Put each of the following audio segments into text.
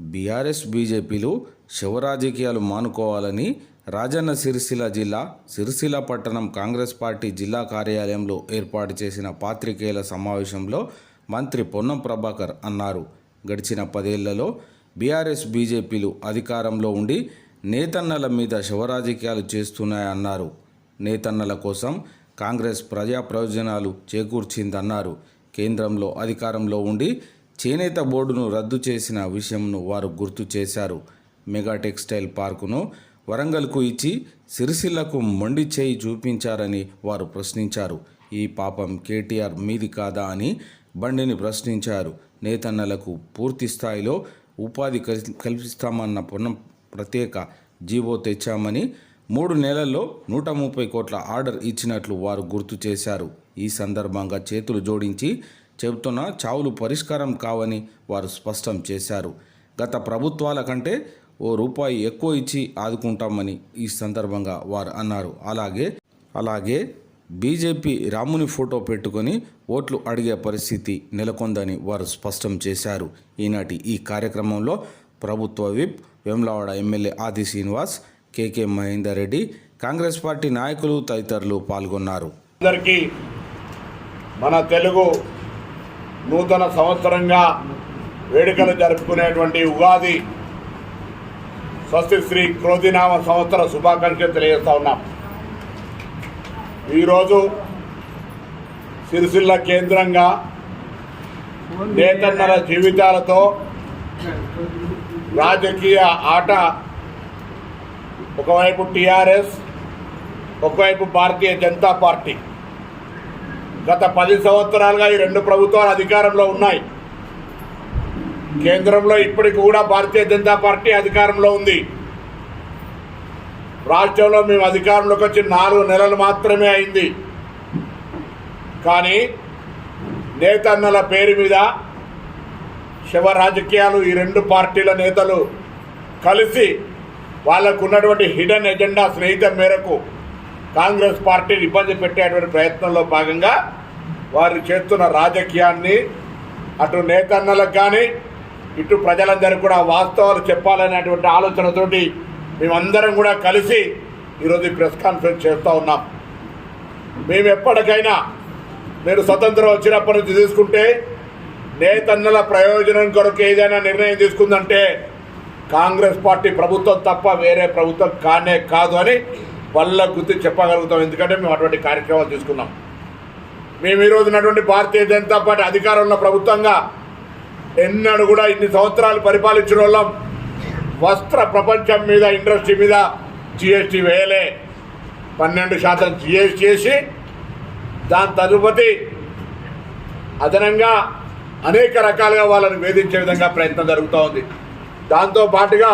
BRS బీజేపీలు శివరాజకీయాలు మానుకోవాలని రాజన్న సిరిసిల్ల జిల్లా సిరిసిల్ల పట్టణం కాంగ్రెస్ పార్టీ జిల్లా కార్యాలయంలో ఏర్పాటు చేసిన పాత్రికేయుల సమావేశంలో మంత్రి పొన్నం ప్రభాకర్ అన్నారు. గడిచిన పదేళ్ళలో బీఆర్ఎస్ బీజేపీలు అధికారంలో ఉండి నేతన్నల మీద శివరాజకీయాలు చేస్తున్నాయన్నారు. నేతన్నల కోసం కాంగ్రెస్ ప్రజా ప్రయోజనాలు చేకూర్చిందన్నారు. కేంద్రంలో అధికారంలో ఉండి చేనేత బోర్డును రద్దు చేసిన విషయంను వారు గుర్తు చేశారు. మెగా టెక్స్టైల్ పార్కును వరంగల్కు ఇచ్చి సిరిసిల్లకు మొండి చేయి చూపించారని వారు ప్రశ్నించారు. ఈ పాపం కేటీఆర్ మీది కాదా అని బండిని ప్రశ్నించారు. నేతన్నలకు పూర్తి స్థాయిలో ఉపాధి కల్పిస్తామన్న పునః ప్రత్యేక జీవో తెచ్చామని మూడు నెలల్లో నూట ముప్పై కోట్ల ఆర్డర్ ఇచ్చినట్లు వారు గుర్తు చేశారు. ఈ సందర్భంగా చేతులు జోడించి చెబుతున్న చావులు పరిష్కారం కావని వారు స్పష్టం చేశారు. గత ప్రభుత్వాల కంటే ఓ రూపాయి ఎక్కువ ఇచ్చి ఆదుకుంటామని ఈ సందర్భంగా వారు అన్నారు. అలాగే అలాగే బీజేపీ రాముని ఫోటో పెట్టుకొని ఓట్లు అడిగే పరిస్థితి నెలకొందని వారు స్పష్టం చేశారు. ఈనాటి ఈ కార్యక్రమంలో ప్రభుత్వ whip Vemulawada MLA Aadi Srinivas KK Mahender Reddy Congress party నాయకులు తదితరులు పాల్గొన్నారు. అందరికీ మన తెలుగు నూతన సంవత్సరంగా వేడుకలు జరుపుకునేటువంటి ఉగాది స్వస్తి శ్రీ క్రోధినామ సంవత్సర శుభాకాంక్షలు తెలియజేస్తూ ఉన్నాం. ఈరోజు సిరిసిల్ల కేంద్రంగా నేతన్నర జీవితాలతో రాజకీయ ఆట ఒకవైపు టీఆర్ఎస్ ఒకవైపు భారతీయ జనతా పార్టీ. గత పది సంవత్సరాలుగా ఈ రెండు ప్రభుత్వాలు అధికారంలో ఉన్నాయి. కేంద్రంలో ఇప్పటికి కూడా భారతీయ జనతా పార్టీ అధికారంలో ఉంది. రాష్ట్రంలో మేము అధికారంలోకి వచ్చి నాలుగు నెలలు మాత్రమే అయింది. కానీ నేతన్నల పేరు మీద శివ రాజకీయాలు ఈ రెండు పార్టీల నేతలు కలిసి వాళ్ళకు ఉన్నటువంటి హిడెన్ ఎజెండా స్నేహితం మేరకు కాంగ్రెస్ పార్టీని ఇబ్బంది పెట్టేటువంటి ప్రయత్నంలో భాగంగా వారు చేస్తున్న రాజకీయాన్ని అటు నేతన్నలకు కానీ ఇటు ప్రజలందరికీ కూడా వాస్తవాలు చెప్పాలనేటువంటి ఆలోచనతోటి మేమందరం కూడా కలిసి ఈరోజు ఈ ప్రెస్ కాన్ఫరెన్స్ చేస్తూ ఉన్నాం. మేము ఎప్పటికైనా మీరు స్వతంత్రం వచ్చినప్పటి నుంచి తీసుకుంటే నేతన్నల ప్రయోజనం కొరకు ఏదైనా నిర్ణయం తీసుకుందంటే కాంగ్రెస్ పార్టీ ప్రభుత్వం తప్ప వేరే ప్రభుత్వం కానే కాదు అని వల్ల గుర్తు చెప్పగలుగుతాం. ఎందుకంటే మేము అటువంటి కార్యక్రమాలు తీసుకున్నాం. మేము ఈరోజు ఉన్నటువంటి భారతీయ జనతా పార్టీ అధికారంలో ప్రభుత్వంగా ఎన్నడూ కూడా ఇన్ని సంవత్సరాలు పరిపాలించిన వాళ్ళం. వస్త్ర ప్రపంచం మీద ఇండస్ట్రీ మీద జిఎస్టీ వేయలే. పన్నెండు శాతం జిఎస్టీ చేసి దాని తదుపతి అదనంగా అనేక రకాలుగా వాళ్ళని వేధించే విధంగా ప్రయత్నం జరుగుతూ ఉంది. దాంతో పాటుగా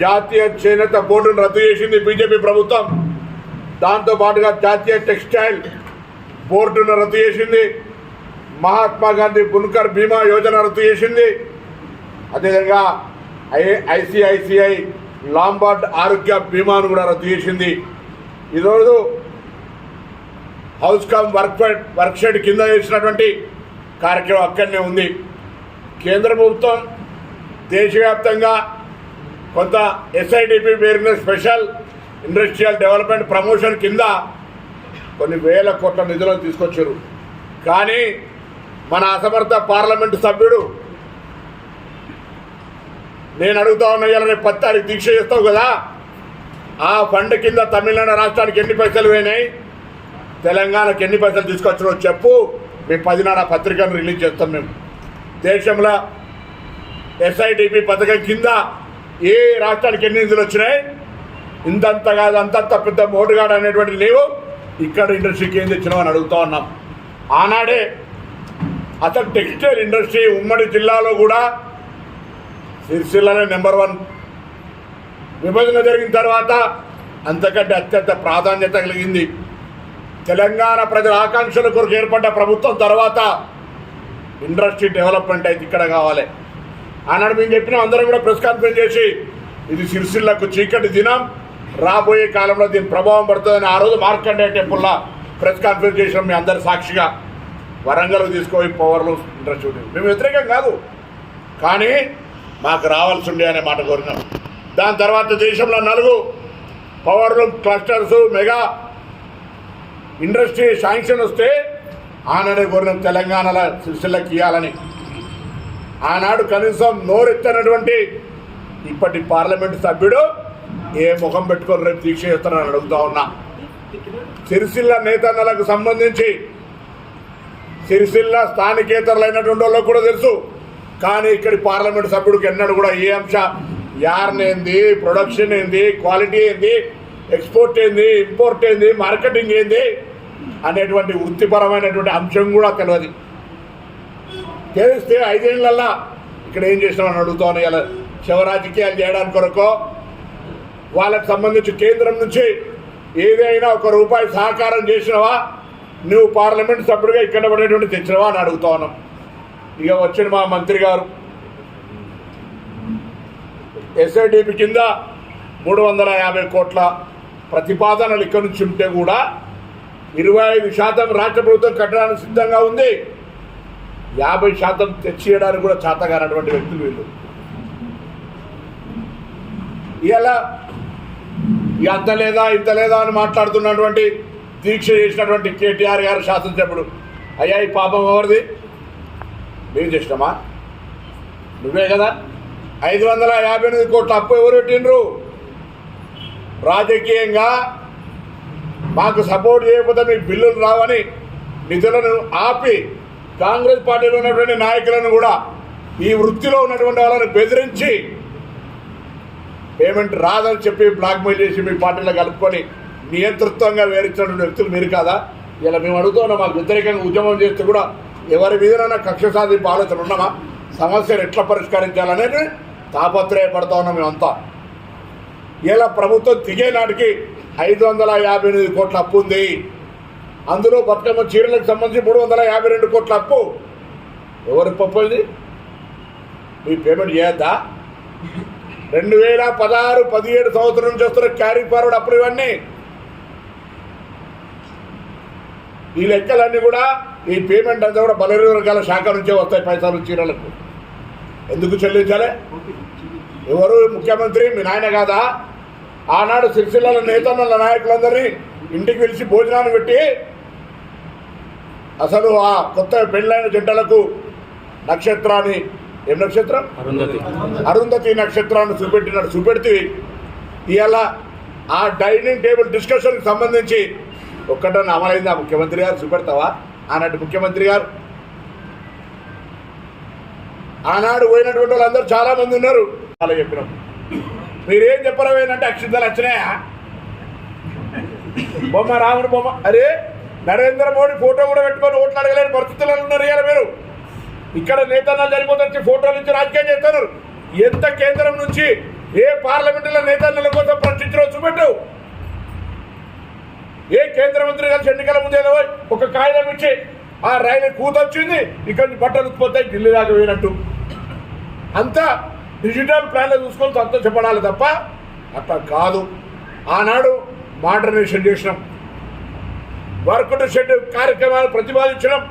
జాతీయ చేనేత బోర్డును రద్దు చేసింది బీజేపీ ప్రభుత్వం. దాంతో పాటుగా జాతీయ టెక్స్టైల్ బోర్డును రద్దు చేసింది. మహాత్మా గాంధీ బున్కర్ బీమా యోజన రద్దు చేసింది. అదేవిధంగా ఐ ఐసిఐసిఐ లాంబార్డ్ ఆరోగ్య బీమాను కూడా రద్దు చేసింది. ఈరోజు house cum work work shed కింద చేసినటువంటి కార్యక్రమం అక్కడనే ఉంది. కేంద్ర ప్రభుత్వం దేశవ్యాప్తంగా కొంత ఎస్ఐడిపి పేరున స్పెషల్ ఇండస్ట్రియల్ డెవలప్మెంట్ ప్రమోషన్ కింద కొన్ని వేల కోట్ల నిధులను తీసుకొచ్చారు. కానీ మన అసమర్థ పార్లమెంటు సభ్యుడు నేను అడుగుతా ఉన్న ఇవాళ రేపు పది తారీఖు దీక్ష చేస్తావు కదా? ఆ ఫండ్ కింద తమిళనాడు రాష్ట్రానికి ఎన్ని పైసలు పోయినాయి? తెలంగాణకి ఎన్ని పైసలు తీసుకొచ్చినో చెప్పు. మేము పదినాడు ఆ పత్రికను రిలీజ్ చేస్తాం మేము. దేశంలో ఎస్ఐడిపి పథకం కింద ఏ రాష్ట్రానికి ఎన్ని నిధులు వచ్చినాయి? ఇంతంత కాదు అంతంత పెద్ద మోటుగాడు అనేటువంటి లేవు. ఇక్కడ ఇండస్ట్రీకి ఏం తెచ్చినావు అని అడుగుతా ఉన్నాం. ఆనాడే అసలు టెక్స్టైల్ ఇండస్ట్రీ ఉమ్మడి జిల్లాలో కూడా సిరిసిల్లనే నెంబర్ వన్ విభజన జరిగిన తర్వాత అంతకంటే అత్యంత ప్రాధాన్యత కలిగింది. తెలంగాణ ప్రజల ఆకాంక్షల కొరకు ఏర్పడ్డ ప్రభుత్వం తర్వాత ఇండస్ట్రీ డెవలప్మెంట్ అయితే ఇక్కడ కావాలి. ఆనాడు మేము చెప్పినాం అందరం కూడా ప్రెస్ కాన్ఫరెన్స్ చేసి ఇది సిరిసిల్లకు చీకటి దినం రాబోయే కాలంలో దీని ప్రభావం పడుతుందని ఆ రోజు మార్కండే టెంపుల్లా ప్రెస్ కాన్ఫరెన్స్ చేసినాం మీ అందరి సాక్షిగా. వరంగల్ తీసుకుపోయి పవర్లో ఇంట్రెస్ట్ ఉంది మేము వ్యతిరేకం కాదు. కానీ మాకు రావాల్సి ఉండే అనే మాట కోరినాం. దాని తర్వాత దేశంలో నలుగు power loom clusters mega industry sanction వస్తే ఆనడే కోరినాం తెలంగాణలో సిరిసిల్లకి ఇవ్వాలని. ఆనాడు కనీసం నోరెత్తనటువంటి ఇప్పటి పార్లమెంటు సభ్యుడు ఏ ముఖం పెట్టుకొని రేపు దీక్ష చేస్తానని అడుగుతా ఉన్నా. సిరిసిల్ల నేతన్నలకు సంబంధించి సిరిసిల్ల స్థానికేతరులైనటువంటి వాళ్ళకు కూడా తెలుసు. కానీ ఇక్కడి పార్లమెంట్ సభ్యుడికి ఎన్నడూ కూడా ఏ అంశ యార్నేంది ప్రొడక్షన్ ఏంది క్వాలిటీ ఏంది ఎక్స్పోర్ట్ ఏంది ఇంపోర్ట్ ఏంది మార్కెటింగ్ ఏంది అనేటువంటి వృత్తిపరమైనటువంటి అంశం కూడా తెలియదు తెలిస్తే ఐదేళ్ళల్లా ఇక్కడ ఏం చేసినామని అడుగుతాను ఇలా శివరాజకీయాలు చేయడానికి కొరకు? వాళ్ళకి సంబంధించి కేంద్రం నుంచి ఏదైనా ఒక రూపాయి సహకారం చేసినవా? నువ్వు పార్లమెంట్ సభ్యుడిగా ఇక్కడ పడేటువంటి తెచ్చినవా అని అడుగుతా ఉన్నాం. ఇక వచ్చిన మా మంత్రి గారు. ఎస్ఐడిపి కింద మూడు వందల యాభై కోట్ల ప్రతిపాదనలు ఇక్కడ నుంచి ఉంటే కూడా ఇరవై ఐదు శాతం రాష్ట్ర ప్రభుత్వం కట్టడానికి సిద్ధంగా ఉంది. యాభై శాతం తెచ్చియడానికి కూడా చేతగానటువంటి వ్యక్తులు వీళ్ళు. ఇలా ఇక అంత లేదా ఇంత లేదా అని మాట్లాడుతున్నటువంటి దీక్ష చేసినటువంటి కేటీఆర్ గారు శాసనసభ్యుడు అయ్యా ఈ పాపం ఎవరిది? మేము చేసినామా? నువ్వే కదా? ఐదు వందల యాభై ఎనిమిది కోట్ల అప్పు ఎవరు పెట్టిండ్రు? రాజకీయంగా మాకు సపోర్ట్ చేయకపోతే మీకు బిల్లులు రావని నిధులను ఆపి కాంగ్రెస్ పార్టీలో ఉన్నటువంటి నాయకులను కూడా ఈ వృత్తిలో ఉన్నటువంటి వాళ్ళని బెదిరించి పేమెంట్ రాదని చెప్పి బ్లాక్మెయిల్ చేసి మీ పార్టీలో కలుపుకొని నియంతృత్వంగా వేరించినటువంటి వ్యక్తులు మీరు కాదా? ఇలా మేము అడుగుతున్నాం మాకు వ్యతిరేకంగా ఉద్యమం చేస్తే కూడా ఎవరి మీదనైనా కక్ష సాధింపు ఆలోచన ఉన్నామా? సమస్యను ఎట్లా పరిష్కరించాలనేది తాపత్రయపడతా ఉన్నాం మేమంతా. ఇలా ప్రభుత్వం దిగే నాటికి ఐదు వందల యాభై ఎనిమిది కోట్ల అప్పు ఉంది. అందులో బతుకమ్మ చీరలకు సంబంధించి మూడు వందల యాభై రెండు కోట్ల అప్పు. ఎవరి పప్పుది మీ పేమెంట్ చేయొద్దా? రెండు వేల పదహారు పదిహేడు సంవత్సరం నుంచి వస్తున్న క్యారీ ఫార్వర్డ్ అప్పుడు ఇవన్నీ. ఈ లెక్కలన్నీ కూడా ఈ పేమెంట్ అంతా కూడా బలహీన వర్గాల శాఖ నుంచే వస్తాయి పైసలు చీరలకు. ఎందుకు చెల్లించాలి? ఎవరు? ముఖ్యమంత్రి? మీ నాయన కాదా? ఆనాడు సిరిసిల్ల నేతన్నల నాయకులందరినీ ఇంటికి పిలిచి భోజనాన్ని పెట్టి అసలు ఆ కొత్త పెళ్ళైన జంటలకు నక్షత్రాన్ని ఏం నక్షత్రం? అరుంధతి. అరుంధతి నక్షత్రాన్ని చూపెట్టినట్టు చూపెడితే ఇవాళ ఆ డైనింగ్ టేబుల్ డిస్కషన్కి సంబంధించి ఒక్కటన్నా అమలైందా? ముఖ్యమంత్రి గారు చూపెడతావా? ఆనాటి ముఖ్యమంత్రి గారు. ఆనాడు పోయినటువంటి వాళ్ళందరూ చాలా మంది ఉన్నారు. అలా చెప్పినాం. మీరేం చెప్పరవేనంటే అక్షింతలు వచ్చినాయా? బొమ్మ రాముడు బొమ్మ. అరే నరేంద్ర మోడీ ఫోటో కూడా పెట్టుకొని ఓట్లు అడగలేని పరిస్థితుల్లో ఉన్నారు ఇవాళ మీరు. ఇక్కడ నేతన్న చనిపోతే ఫోటోలు ఇచ్చి రాజకీయం చేస్తున్నారు. ఎంత కేంద్రం నుంచి ఏ పార్లమెంటులో నేతన్నల కోసం ప్రశ్నించరో చూపెట్టు. ఏ కేంద్ర మంత్రి కలిసి ఎన్నికల ముందు ఒక కాగితం ఇచ్చి ఆ రైలు కూతొచ్చింది ఇక్కడ బట్టలు ఉత్పత్తి ఢిల్లీ దాకా పోయినట్టు. అంతా డిజిటల్ ప్లాన్లో చూసుకొని సంతోషపడాలి తప్ప అట్లా కాదు. ఆనాడు మోడర్నైజేషన్ చేసినాం. వర్కుట షెడ్ కార్యక్రమాలు ప్రతిపాదించడం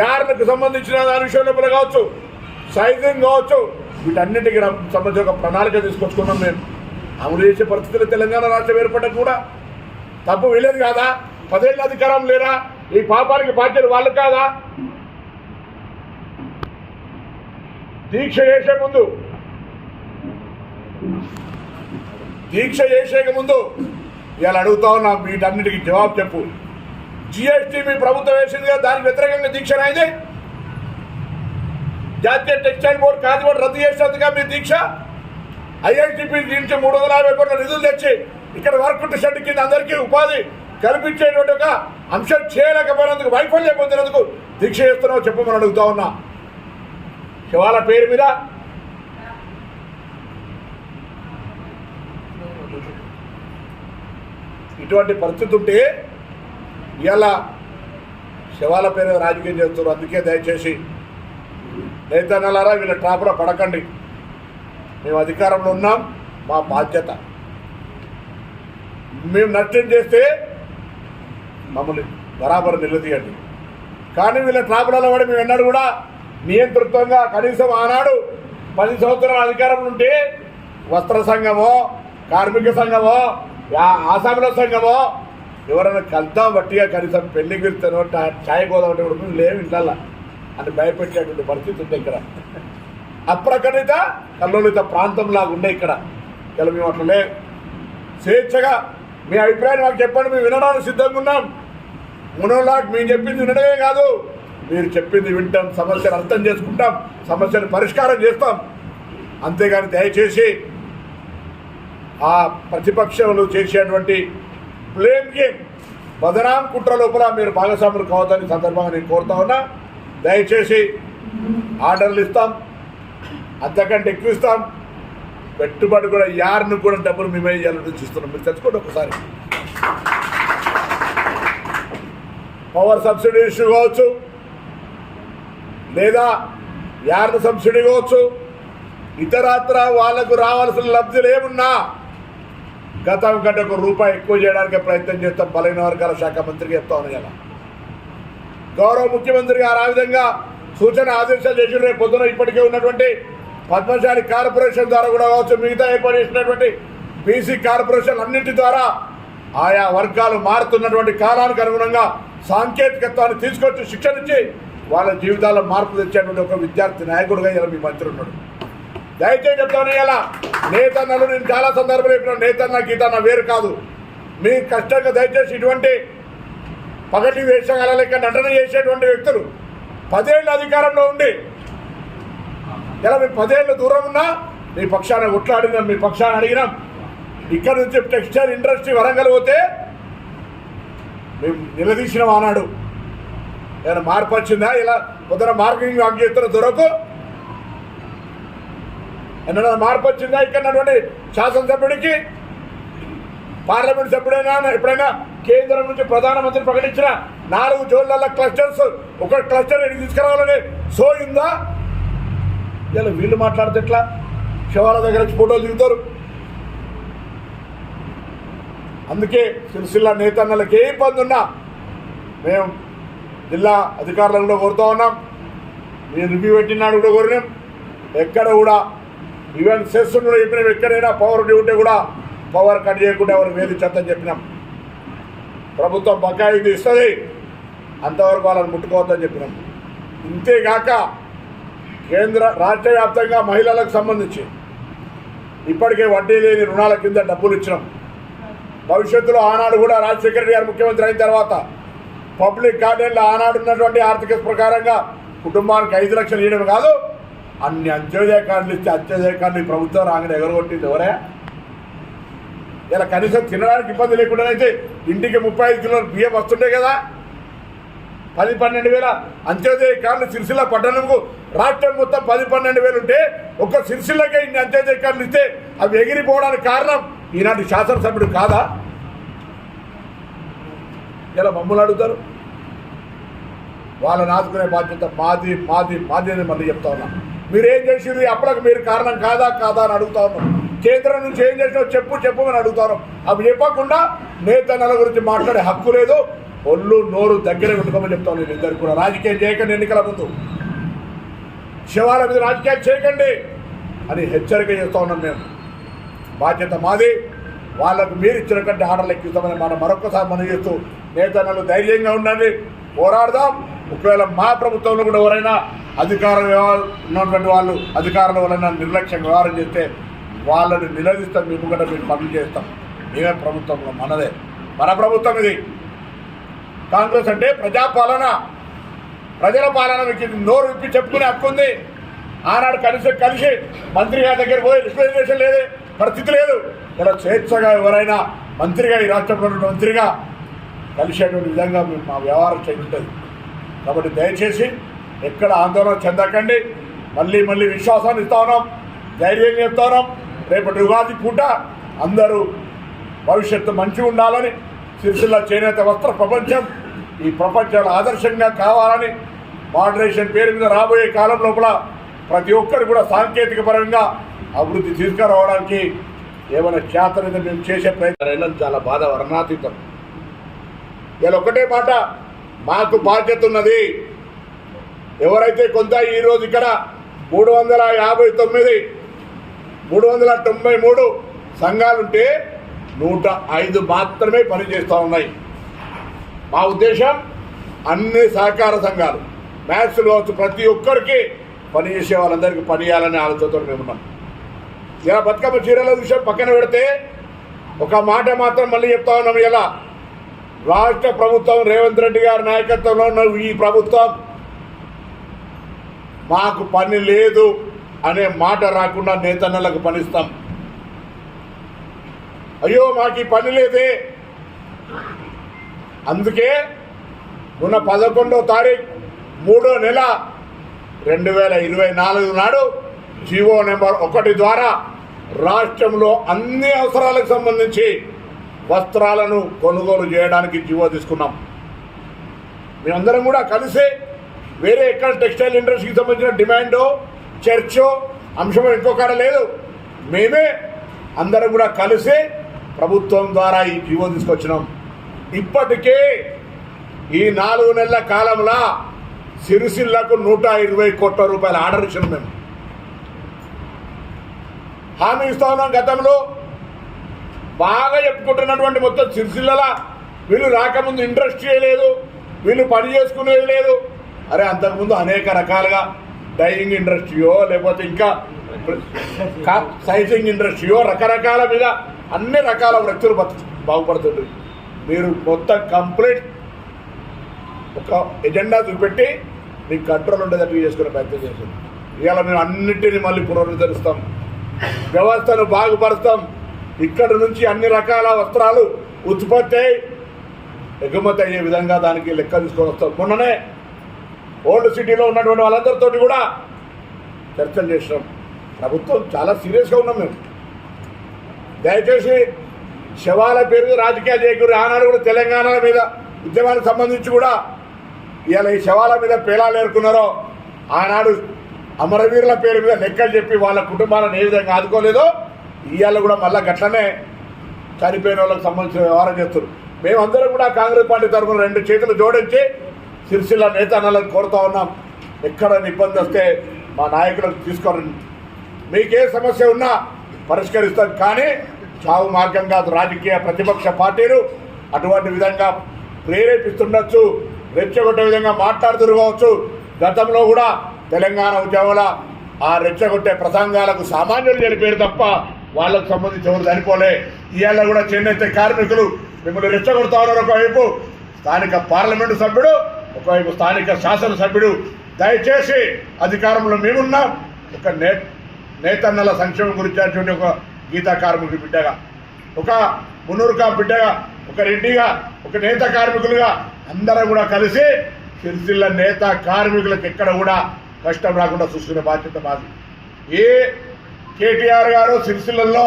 యార్లకు సంబంధించిన దాని విషయంలో కూడా కావచ్చు సైజింగ్ కావచ్చు వీటన్నిటికీ సంబంధించి ఒక ప్రణాళిక తీసుకొచ్చుకున్నాం మేము. అమలు చేసే పరిస్థితులు తెలంగాణ రాష్ట్రం ఏర్పడడం కూడా తప్పు వీలేదు కాదా? పదేళ్ళ అధికారం లేదా ఈ పాపానికి బాధ్యత వాళ్ళు కాదా? దీక్ష చేసే ముందు దీక్ష చేసేక ముందు ఇవాళ అడుగుతా ఉన్నా వీటన్నిటికీ జవాబు చెప్పు. జిఎస్టీ మీ ప్రభుత్వం వేసింది కదా దానికి వ్యతిరేకంగా దీక్ష అయింది జాతీయ టెక్స్టైల్ బోర్డు కాదు బోర్డు రద్దు చేసేందుగా మీ దీక్ష. ఐఐటిపి నుంచి మూడు వందల యాభై కోట్ల నిధులు తెచ్చి ఇక్కడ వర్క్ షెడ్ కింద అందరికీ ఉపాధి కల్పించేటువంటి ఒక అంశం చేయలేకపోయినందుకు వైఫల్యం పొందినందుకు దీక్ష చేస్తున్నావు చెప్పమని అడుగుతా ఉన్నా. శివాల పేరు మీద. ఇటువంటి పరిస్థితి ఉంటే ఇవాళ శివాల పేరు రాజకీయం చేస్తున్నారు. అందుకే దయచేసి రైతన్నలారా వీళ్ళ ట్రాప్లో పడకండి. మేము అధికారంలో ఉన్నాం. మా బాధ్యత. మేము నష్టం చేస్తే మమ్మల్ని బరాబర్ నిలదీయండి. కానీ వీళ్ళ ట్రాపులలో కూడా మేము ఎన్నడూ కూడా నియంతృత్వంగా కనీసం ఆనాడు పది సంవత్సరాల అధికారంలో ఉంటే వస్త్ర సంఘమో కార్మిక సంఘమో ఆసాముల సంఘమో ఎవరైనా కలుద్దాం బట్టిగా కనీసం పెళ్ళి గుర్తానో ఛాయ్ గోదాం కూడా లేవు ఇంట్లో అని భయపెట్టేటువంటి పరిస్థితి ఉంది ఇక్కడ. అప్రకటిత కల్లోలిత ప్రాంతంలాగా ఉండే ఇక్కడ. ఇలా మేము స్వేచ్ఛగా మీ అభిప్రాయం మాకు చెప్పండి మేము వినడానికి సిద్ధంగా ఉన్నాం. మునోలాగ్ మేము చెప్పింది వినడమే కాదు. మీరు చెప్పింది వింటాం సమస్యను అర్థం చేసుకుంటాం సమస్యను పరిష్కారం చేస్తాం. అంతేగాని దయచేసి ఆ ప్రతిపక్షంలో చేసేటువంటి ప్లేమ్ గేమ్ బదనాం కుట్ర లోపల మీరు భాగస్వాములు కావద్దని సందర్భంగా నేను కోరుతా ఉన్నా. దయచేసి ఆర్డర్లు ఇస్తాం. అంతకంటే ఎక్కువ ఇస్తాం. పెట్టుబడి కూడా యారిని కూడా డబ్బులు మేమే చేయాలని చూస్తున్నాం. మీరు తెచ్చుకోండి ఒకసారి. పవర్ సబ్సిడీ ఇష్యూ కావచ్చు. లేదా యార్న్ సబ్సిడీ కావచ్చు. ఇతరత్ర వాళ్ళకు రావాల్సిన లబ్ధులు ఏమున్నా గతం కంటే ఒక రూపాయి ఎక్కువ చేయడానికి ప్రయత్నం చేస్తాం. బలైన వర్గాల శాఖ మంత్రికి చెప్తా ఉన్నాను ఇలా గౌరవ ముఖ్యమంత్రి గారు ఆ విధంగా సూచన ఆదేశాలు చేసి రేపు పొద్దున ఇప్పటికే ఉన్నటువంటి పద్మశాలి కార్పొరేషన్ ద్వారా కూడా కావచ్చు మిగతా ఏర్పాటు చేసినటువంటి బీసీ కార్పొరేషన్ అన్నింటి ద్వారా ఆయా వర్గాలు మారుతున్నటువంటి కాలానికి అనుగుణంగా సాంకేతికత్వాన్ని తీసుకొచ్చి శిక్షణ ఇచ్చి వాళ్ళ జీవితాల్లో మార్పు తెచ్చేటువంటి ఒక విద్యార్థి నాయకుడుగా ఇలా మీ మంత్రి ఉన్నాడు. దయచేసి చెప్తాను ఇలా. నేతన్నలు నేను చాలా సందర్భాలు చెప్పిన నేతన్న గీతన్న వేరు కాదు. మీ కష్టంగా దయచేసి ఇటువంటి పగటి వేషగాల లెక్క నటన చేసేటువంటి వ్యక్తులు పదేళ్ళ అధికారంలో ఉండి ఇలా మేము పదేళ్ళ దూరం ఉన్నా మీ పక్షాన కొట్లాడినాం మీ పక్షాన అడిగినాం. ఇక్కడ నుంచి టెక్స్టైల్ ఇండస్ట్రీ వరంగల్ పోతే మేము నిలదీసినాం ఆనాడు. ఏమైనా మార్పు వచ్చిందా? ఇలా పొద్దున మార్కెటింగ్ వాక్ చేస్తున్న దొరకు ఎన్నో మార్పు వచ్చిందా? ఇక్కడ ఉన్నటువంటి శాసనసభ్యుడికి పార్లమెంట్ సభ్యుడైనా ఎప్పుడైనా కేంద్రం నుంచి ప్రధానమంత్రి ప్రకటించిన నాలుగు జోన్ల క్లస్టర్స్ ఒక క్లస్టర్ తీసుకురావాలని సో ఇలా వీళ్ళు మాట్లాడితే ఎట్లా? శివాల దగ్గర ఫోటోలు దిగుతారు. అందుకే సిరిసిల్ల నేతన్నలకు ఏ ఇబ్బంది ఉన్నా మేము జిల్లా అధికారులను కూడా కోరుతా ఉన్నాం. నేను రివ్యూ పెట్టినాడు కూడా కోరినాం. ఎక్కడ కూడా ఈవెన్ సెస్ కూడా ఎక్కడైనా పవర్ ఉంటే కూడా పవర్ కట్ చేయకుండా ఎవరు వేధించద్దని చెప్పినాం. ప్రభుత్వం బకాయి ఇస్తుంది అంతవరకు వాళ్ళని ముట్టుకోవద్దని చెప్పినాం. ఇంతేగాక కేంద్ర రాష్ట్ర వ్యాప్తంగా మహిళలకు సంబంధించి ఇప్పటికే వడ్డీ లేని రుణాల కింద డబ్బులు ఇచ్చినాం. భవిష్యత్తులో ఆనాడు కూడా రాజశేఖర గారు ముఖ్యమంత్రి అయిన తర్వాత పబ్లిక్ గార్డెన్లో ఆనాడు ఉన్నటువంటి ఆర్థిక ప్రకారంగా కుటుంబానికి ఐదు లక్షలు ఇవ్వడం కాదు అన్ని అంత్యోదయ కార్డులు ఇస్తే అంత్యోదయ కార్డులు ఈ ప్రభుత్వం రాగానే ఎగరగొట్టింది. ఎవరే? ఇలా కనీసం తినడానికి ఇబ్బంది లేకుండా అయితే ఇంటికి ముప్పై ఐదు కిలోలు బియ్యం వస్తుండే కదా. పది పన్నెండు వేల అంత్యోదయ కార్డులు సిరిసిల్ల పట్టణంకు రాష్ట్రం మొత్తం పది పన్నెండు వేలు ఉంటే ఒక్క సిరిసిల్లకే ఇన్ని అంత్యోదయ కార్డులు ఇస్తే అవి ఎగిరిపోవడానికి కారణం ఈనాటి శాసనసభ్యుడు కాదా? ఇలా మమ్మల్ని అడుగుతారు. వాళ్ళని ఆదుకునే బాధ్యత మాది మాది మాది అని మళ్ళీ చెప్తా ఉన్నాను మీరు ఏం చేసిరు అప్పటికి మీరు కారణం కాదా? కాదా అని అడుగుతా ఉన్నాం. కేంద్రం నుంచి ఏం చేసినావు? చెప్పు చెప్పు అని అడుగుతాను అవి చెప్పకుండా నేతన్నల గురించి మాట్లాడే హక్కు లేదు. ఒళ్ళు నోరు దగ్గర పెట్టుకోమని చెప్తాను నేను ఇద్దరు కూడా. రాజకీయం చేయకండి ఎన్నికల ముందు. శివాల మీద రాజకీయాలు చేయకండి అని హెచ్చరిక చేస్తా ఉన్నాం మేము. బాధ్యత మాది. వాళ్ళకు మీరు ఇచ్చిన కంటే ఆర్డర్లు ఎక్కిస్తామని మనం మరొకసారి మనం చేస్తూ నేతన్నలు ధైర్యంగా ఉండండి. పోరాడదాం. ఒకవేళ మా ప్రభుత్వంలో కూడా ఎవరైనా అధికారం వ్యవహారం ఉన్నటువంటి వాళ్ళు అధికారులు ఎవరైనా నిర్లక్ష్యం వ్యవహారం చేస్తే వాళ్ళని నిలదీస్తాం మేము కూడా మేము పనులు చేస్తాం. మేమే ప్రభుత్వంలో మనదే. మన ప్రభుత్వం ఇది. కాంగ్రెస్ అంటే ప్రజాపాలన. ప్రజల పాలన మీకు ఇది నోరు విప్పి చెప్పుకునే హక్కు ఉంది. ఆనాడు కలిసి కలిసి మంత్రి గారి దగ్గర పోయి రిప్రజెంటేషన్ లేదు పరిస్థితి లేదు. ఇలా స్వేచ్ఛగా ఎవరైనా మంత్రిగా ఈ రాష్ట్రంలో మంత్రిగా కలిసేటువంటి విధంగా మేము మా వ్యవహారం చెందుతుంది కాబట్టి దయచేసి ఎక్కడ ఆందోళన చెందకండి. మళ్ళీ మళ్ళీ విశ్వాసాన్ని ఇస్తా ఉన్నాం. ధైర్యంగా చెప్తా ఉన్నాం. రేపటి ఉగాది పూట అందరూ భవిష్యత్తు మంచిగా ఉండాలని సిరిసిల్ల చేనేత వస్త్ర ప్రపంచం ఈ ప్రపంచంలో ఆదర్శంగా కావాలని మోడరేషన్ పేరు మీద రాబోయే కాలం లోపల ప్రతి ఒక్కరు కూడా సాంకేతిక పరంగా అభివృద్ధి తీసుకురావడానికి ఏమైనా చేతనైతే మేము చేసే ప్రయత్నం. చాలా బాధ వర్ణాతీతం. ఇలా ఒకటే మాట మాకు బాధ్యత ఉన్నది. ఎవరైతే కొంత ఈరోజు ఇక్కడ మూడు వందల యాభై తొమ్మిది మూడు వందల తొంభై మూడు సంఘాలుంటే నూట ఐదు మాత్రమే పనిచేస్తూ ఉన్నాయి. మా ఉద్దేశం అన్ని సహకార సంఘాలు మ్యాథ్స్లో కావచ్చు ప్రతి ఒక్కరికి పనిచేసే వాళ్ళందరికీ పని చేయాలనే ఆలోచనతో మేమున్నాం ఇలా బతుకమ్మ చీరల విషయం పక్కన పెడితే ఒక మాట మాత్రం మళ్ళీ చెప్తా ఉన్నాం ఇలా రాష్ట్ర ప్రభుత్వం రేవంత్ రెడ్డి గారి నాయకత్వంలో ఉన్న ఈ ప్రభుత్వం మాకు పని లేదు అనే మాట రాకుండా నేతన్నలకు పనిస్తాం. అయ్యో మాకు ఈ పని లేదే. అందుకే మొన్న పదకొండో తారీఖు మూడో నెల రెండు వేల ఇరవై నాలుగు నాడు జీవో నెంబర్ ఒకటి ద్వారా రాష్ట్రంలో అన్ని అవసరాలకు సంబంధించి వస్త్రాలను కొనుగోలు చేయడానికి జీవో తీసుకున్నాం. మేమందరం కూడా కలిసి వేరే ఎక్కడ టెక్స్టైల్ ఇండస్ట్రీకి సంబంధించిన డిమాండో చర్చో అంశం ఇంకొకడ లేదు. మేమే అందరం కూడా కలిసి ప్రభుత్వం ద్వారా ఈ జీవో తీసుకొచ్చినాం. ఇప్పటికే ఈ నాలుగు నెలల కాలంలో సిరిసిల్లకు నూట ఇరవై కోట్ల రూపాయల ఆర్డర్ ఇచ్చినాం మేము. హామీ ఇస్తా ఉన్నాం గతంలో. బాగా చెప్పుకుంటున్నటువంటి మొత్తం సిరిసిల్లల వీళ్ళు రాకముందు ఇండస్ట్రీ లేదు వీళ్ళు పని చేసుకునేది లేదు. అరే అంతకుముందు అనేక రకాలుగా డైయింగ్ ఇండస్ట్రీయో లేకపోతే ఇంకా సైజింగ్ ఇండస్ట్రీయో రకరకాల మీద అన్ని రకాల వృత్తులు బతు బాగుపడుతుంది మీరు మొత్తం కంప్లీట్ ఒక ఎజెండా చూపెట్టి మీకు కంట్రోల్ ఉండేటట్టు చేసుకునే ప్రయత్నం చేస్తుంది ఇవాళ మేము అన్నింటినీ మళ్ళీ పునరుద్ధరిస్తాం. వ్యవస్థను బాగుపరుస్తాం. ఇక్కడ నుంచి అన్ని రకాల వస్త్రాలు ఉత్పత్తి అయి ఎగుమతి అయ్యే విధంగా దానికి లెక్క తీసుకొని వస్తాం. మొన్ననే ఓల్డ్ సిటీలో ఉన్నటువంటి వాళ్ళందరితో కూడా చర్చలు చేసినాం. ప్రభుత్వం చాలా సీరియస్గా ఉన్నాం మేము. దయచేసి శవాల పేరు రాజకీయాలు చేయకూడదు ఆనాడు కూడా తెలంగాణ మీద ఉద్యమానికి సంబంధించి కూడా ఇవాళ ఈ శవాల మీద పేలాలు ఏర్కున్నారో ఆనాడు అమరవీరుల పేరు మీద లెక్కలు చెప్పి వాళ్ళ కుటుంబాలను ఏ విధంగా ఆదుకోలేదో ఇవాళ కూడా మళ్ళీ గట్లనే చనిపోయిన వాళ్ళకి సంబంధించిన వ్యవహారం చేస్తారు మేమందరం కూడా కాంగ్రెస్ పార్టీ తరఫున రెండు చేతులు జోడించి సిరిసిల్ల నేతన్నలకు కోరుతా ఉన్నాం. ఎక్కడ ఇబ్బంది వస్తే మా నాయకులకు తీసుకోరండి మీకే సమస్య ఉన్నా పరిష్కరిస్తాం. కానీ చావు మార్గం కాదు. రాజకీయ ప్రతిపక్ష పార్టీలు అటువంటి విధంగా ప్రేరేపిస్తుండొచ్చు రెచ్చగొట్టే విధంగా మాట్లాడుతురు కావచ్చు. గతంలో కూడా తెలంగాణ ఉద్యమంలో ఆ రెచ్చగొట్టే ప్రసంగాలకు సామాన్యులు జరిపారు తప్ప వాళ్ళకు సంబంధించి ఎవరు చనిపోలే. ఇవాళ కూడా చేనేత కార్మికులు మిమ్మల్ని రెచ్చగొడతా ఉన్నారు ఒకవైపు. స్థానిక పార్లమెంటు సభ్యుడు ఒకవైపు స్థానిక శాసనసభ్యుడు. దయచేసి అధికారంలో మేమున్నాం. ఒక నే నేతన్నల సంక్షేమం గురించినటువంటి ఒక గీతా కార్మికుడి బిడ్డగా ఒక మునూరుకా బిడ్డగా ఒక రెడ్డిగా ఒక నేత కార్మికులుగా అందరం కూడా కలిసి సిరిసిల్ల నేత కార్మికులకు ఎక్కడ కూడా కష్టం రాకుండా చూసుకునే బాధ్యత మాది. ఏ కేటీఆర్ గారు సిరిసిల్లలో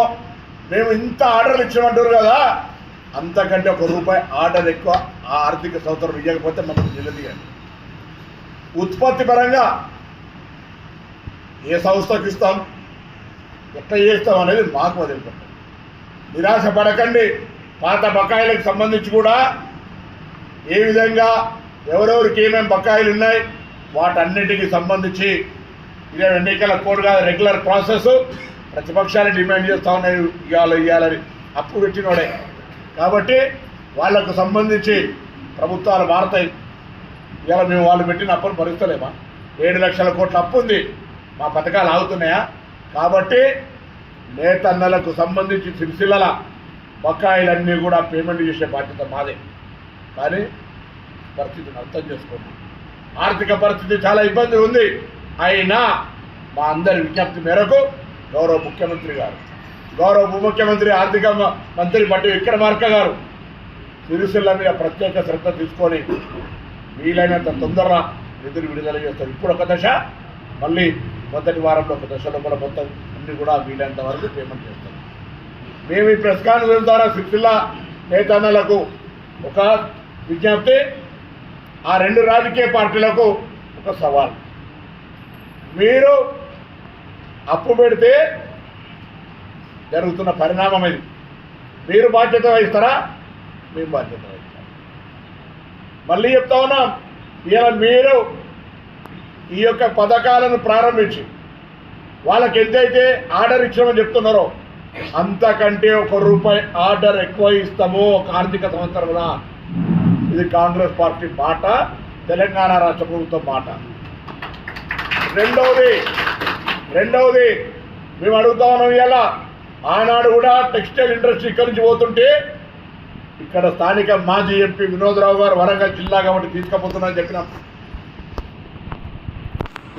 మేము ఇంత ఆర్డర్లు ఇచ్చామంటారు కదా అంతకంటే ఒక రూపాయి ఆర్డర్ ఎక్కువ ఆ ఆర్థిక సంవత్సరం ఇవ్వకపోతే మనం నిలదీయండి. ఉత్పత్తి పరంగా ఏ సంస్థకి ఇస్తాం ఎట్లా చేస్తాం అనేది మాకు వదిలిపెట్టండి నిరాశ పడకండి. పాత బకాయిలకు సంబంధించి కూడా ఏ విధంగా ఎవరెవరికి ఏమేమి బకాయిలు ఉన్నాయి వాటన్నిటికీ సంబంధించి ఇదే ఎన్నికల కోడ్ కాదు రెగ్యులర్ ప్రాసెస్ ప్రతిపక్షాలు డిమాండ్ చేస్తూ ఉన్నాయి ఇవ్వాలి ఇవ్వాలని అప్పు పెట్టినోడే. కాబట్టి వాళ్ళకు సంబంధించి ప్రభుత్వాలు మారతాయి ఇవాళ మేము వాళ్ళు పెట్టిన అప్పును భరిస్తలేమా? ఏడు లక్షల కోట్ల అప్పు ఉంది మా పథకాలు ఆగుతున్నాయా? కాబట్టి నేతన్నలకు సంబంధించి సిరిసిల్లల బకాయిలన్నీ కూడా పేమెంట్ చేసే బాధ్యత మాదే. కానీ పరిస్థితిని అర్థం చేసుకోండి. ఆర్థిక పరిస్థితి చాలా ఇబ్బంది ఉంది. అయినా మా అందరి విజ్ఞప్తి మేరకు గౌరవ ముఖ్యమంత్రి గారు గౌరవ ఉప ముఖ్యమంత్రి ఆర్థిక మంత్రి బట్టి విక్రమార్క గారు సిరిసిల్ల మీద ప్రత్యేక శ్రద్ధ తీసుకొని వీలైనంత తొందరగా నిధులు విడుదల చేస్తారు. ఇప్పుడు ఒక దశ మళ్ళీ మొదటి వారంలో ఒక దశలో కూడా మొత్తం అన్ని కూడా వీలైనంత వరకు పేమెంట్ చేస్తారు. మేము ఈ ప్రెస్ కాన్ఫరెన్స్ ద్వారా సిరిసిల్ల నేతన్నలకు ఒక విజ్ఞప్తి ఆ రెండు రాజకీయ పార్టీలకు ఒక సవాల్. మీరు అప్పు పెడితే జరుగుతున్న పరిణామం ఇది. మీరు బాధ్యత వహిస్తారా? మేము బాధ్యత వహిస్తాం. మళ్ళీ చెప్తా ఉన్నాం ఇలా మీరు ఈ యొక్క పథకాలను ప్రారంభించి వాళ్ళకి ఎంతైతే ఆర్డర్ ఇచ్చామని చెప్తున్నారో అంతకంటే ఒక రూపాయి ఆర్డర్ ఎక్కువ ఇస్తాము ఒక ఆర్థిక సంవత్సరంలో. ఇది కాంగ్రెస్ పార్టీ మాట తెలంగాణ రాష్ట్ర ప్రభుత్వం మాట రెండవది రెండవది మేము అడుగుతా ఉన్నాం ఇలా ఆనాడు కూడా టెక్స్టైల్ ఇండస్ట్రీ ఇక్కడి నుంచి పోతుంటే ఇక్కడ స్థానిక మాజీ ఎంపీ వినోదరావు గారు వరంగల్ జిల్లా కాబట్టి తీసుకుపోతున్నారని చెప్పినాం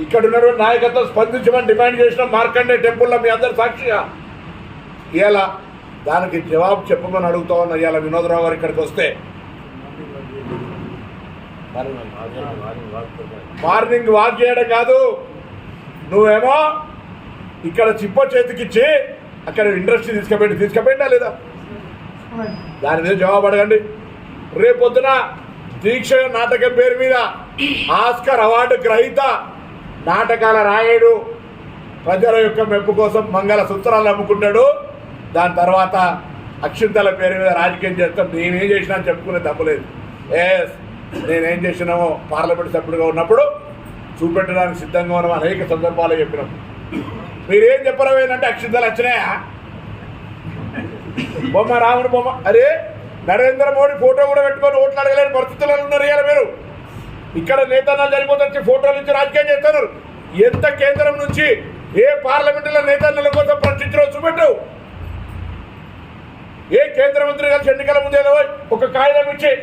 ఇక్కడ ఉన్నటువంటి నాయకత్వం స్పందించమని డిమాండ్ చేసిన మార్కండే టెంపుల్లో మీ అందరు సాక్షిగా ఇలా దానికి జవాబు చెప్పమని అడుగుతా ఉన్నా ఇవాళ వినోదరావు గారు ఇక్కడికి వస్తే మార్నింగ్ వాక్ చేయడం కాదు. నువ్వేమో ఇక్కడ చిప్ప చేతికిచ్చి అక్కడ ఇండస్ట్రీ తీసుకుపెట్టి తీసుకుపోయిందా లేదా? దాని మీద జవాబు అడగండి. రేపొద్దున దీక్ష నాటకం పేరు మీద ఆస్కర్ అవార్డు గ్రహీత నాటకాల రాయుడు ప్రజల యొక్క మెప్పు కోసం మంగళ సూత్రాలు అమ్ముకుంటాడు. దాని తర్వాత అక్షింతల పేరు మీద రాజకీయం చేస్తాం నేనేం చేసినా అని చెప్పుకునే తప్పలేదు ఎస్ నేనేం చేసినామో పార్లమెంట్ సభ్యుడిగా ఉన్నప్పుడు చూపెట్టడానికి సిద్ధంగా ఉన్నాం అనేక సందర్భాలు చెప్పినాం. మీరేం ఏంటంటే అక్షింతలు వచ్చినాయా? బొమ్మ రాముని బొమ్మ. అరే నరేంద్ర మోడీ ఫోటో కూడా పెట్టుకొని ఓట్లు అడగలేని పరిస్థితుల్లో ఉన్నారు ఇవాళ మీరు. ఇక్కడ నేతన్నాలు చనిపోతే ఫోటోలు నుంచి రాజకీయం చేస్తున్నారు. ఎంత కేంద్రం నుంచి ఏ పార్లమెంటులో నేతన్నల కోసం ప్రశ్నించడం చూపెట్టు. ఏ కేంద్ర మంత్రి కలిసి ఎన్నికల ముందు ఏదో ఒక కాగితం ఇచ్చి